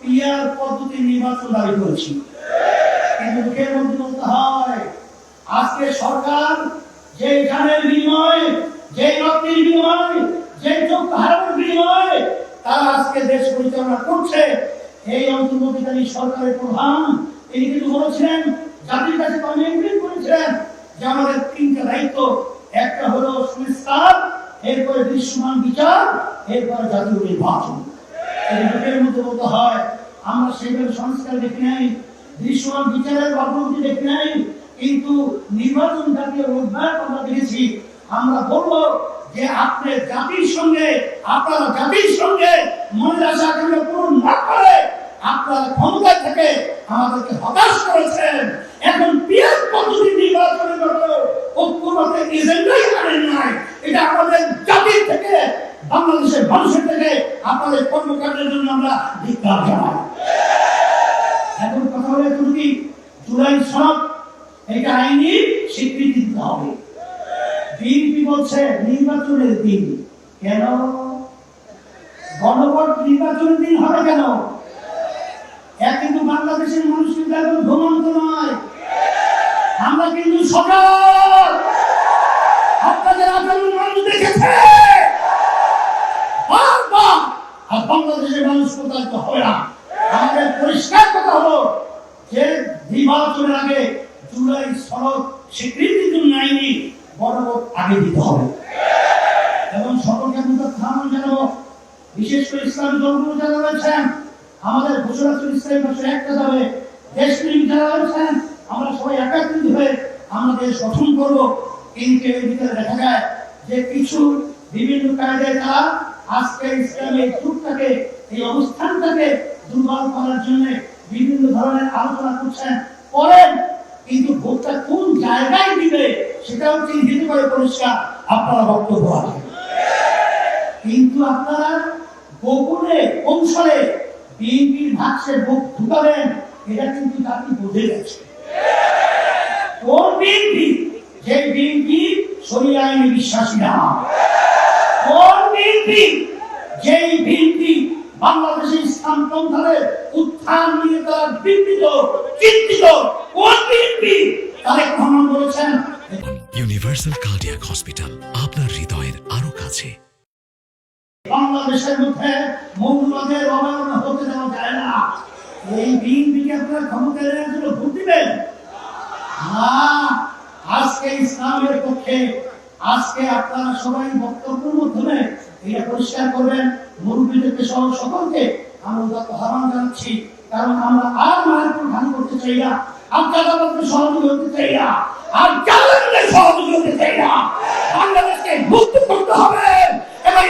Peer পদ্ধতি নির্বাচন দাবি করেছি কিন্তু মুখের মধ্যে বলতে হয়, আজকে সরকার যে জানের বিনিময়, যে রক্তের বিনিময়, যে চোখ হারানোর বিনিময়, তারা আজকে দেশ পরিচালনা করছে। এই অন্তর্বর্তীকালীন সরকারের প্রধান, তিনি কিন্তু বলেছিলেন, জাতির কাছে কমিটমেন্ট করেছিলেন যে আমাদের তিনটা দায়িত্ব। একটা হলো সংস্কার, এরপরে দৃশ্যমান বিচার, এরপরে জাতীয় নির্বাচন। দুটোর মধ্যে বলতে হয়? আমরা সেভাবে সংস্কার দেখি নাই, দৃশ্যমান বিচারের অগ্রগতি দেখি নাই, কিন্তু নির্বাচন জাতীয় রোডম্যাপ আমরা দেখেছি, আমরা বলব যে আপনি জাতির সঙ্গে, আপনারা জাতির সঙ্গে মনের আশা আকাঙ্ক্ষা পূরণ না করে আপনারা ক্ষমতায় থেকে আমাদেরকে হতাশ করেছেন। এখন পিয়ার পদ্ধতি নির্বাচনের মতো ঐক্যমত এজেন্ডাই আনেন নাই। এটা আমাদের জাতির থেকে বাংলাদেশের মানুষের থেকে আপনাদের কর্মকাণ্ডের জন্য আমরা ধিক্কার জানাই। এখন কথা হলো কি? জুলাই সনদ, এটা আইনি স্বীকৃতি দিতে হবে। বিএনপি বলছে নির্বাচনের দিন। কেন? গণভোট নির্বাচনের দিন হবে কেন? এক কিন্তু বাংলাদেশের মানুষ কিন্তু এখন ঘুমন্ত নয়। আমরা কিন্তু সজাগ আপনাদের আচরণ মানুষ দেখেছে বারবার আর বাংলাদেশের মানুষ প্রতারিত হবে না। আমাদের পরিষ্কার কথা হলো, যে নির্বাচনের আগে জুলাই সনদ স্বীকৃতির জন্য আইনি বড় আগে দিতে হবে। এবং সকলকে ধারণ জানাব, বিশেষ করে ইসলামী দলগুলো যারা রয়েছেন, আমাদের ঘোষণা ইসলামী একটা যাবে যারা রয়েছেন, আমরা সবাই একাত্রিত হয়ে আমরা দেশ গঠন করব। কিন্তু ভিতরে দেখা যায় যে কিছু বিভিন্ন কায়দায় তারা আজকে ইসলামের যুগটাকে এই অবস্থানটাকে দুর্বল করার জন্য বিভিন্ন ধরনের আলোচনা করছেন। করেন কিন্তু ভোটটা কোন জায়গায় দিবে, সেটাও চিহ্নিত করে পরিষ্কার। আপনারা বক্তব্য রাখেন। কিন্তু আপনারা গোপনে, কৌশলে বিএনপির ভাগসে ভোট ঢুকাবেন, এটা কিন্তু জাতি বুঝে গেছে কোন বিএনপি? যে বিএনপি শরীর আইনে বিশ্বাসী না। কোন বিএনপি যেই বিএনপি বাংলাদেশের ইসলাম পন্থারের উত্থান নিয়ে তারা বিবৃত চিন্তিত কোন বিএনপি? তারেক রহমান বলেছেন ইউনিভার্সাল কার্ডিয়াক হসপিটাল আপনার হৃদয়ের আরও কাছে। বাংলাদেশের মধ্যে মৌলবাদের অবহেলনা হতে দেওয়া যায় না। এই বিএনপিকে আপনারা ক্ষমতা জন্য ভোট দিবেন? না আজকে ইসলামের পক্ষে আজকে আপনারা সবাই বক্তব্যের মাধ্যমে এটা পরিষ্কার করবেন। মুরব্বীদেরকে সহ সকলকে আমরা আহ্বান জানাচ্ছি, কারণ আমরা আর মায়ের ধান করতে চাই না, আর জাদাবাদকে সহযোগী হতে চাই না, আর জাদাবাদকে সহযোগী হতে চাই না। বাংলাদেশকে মুক্ত করতে হবে এবং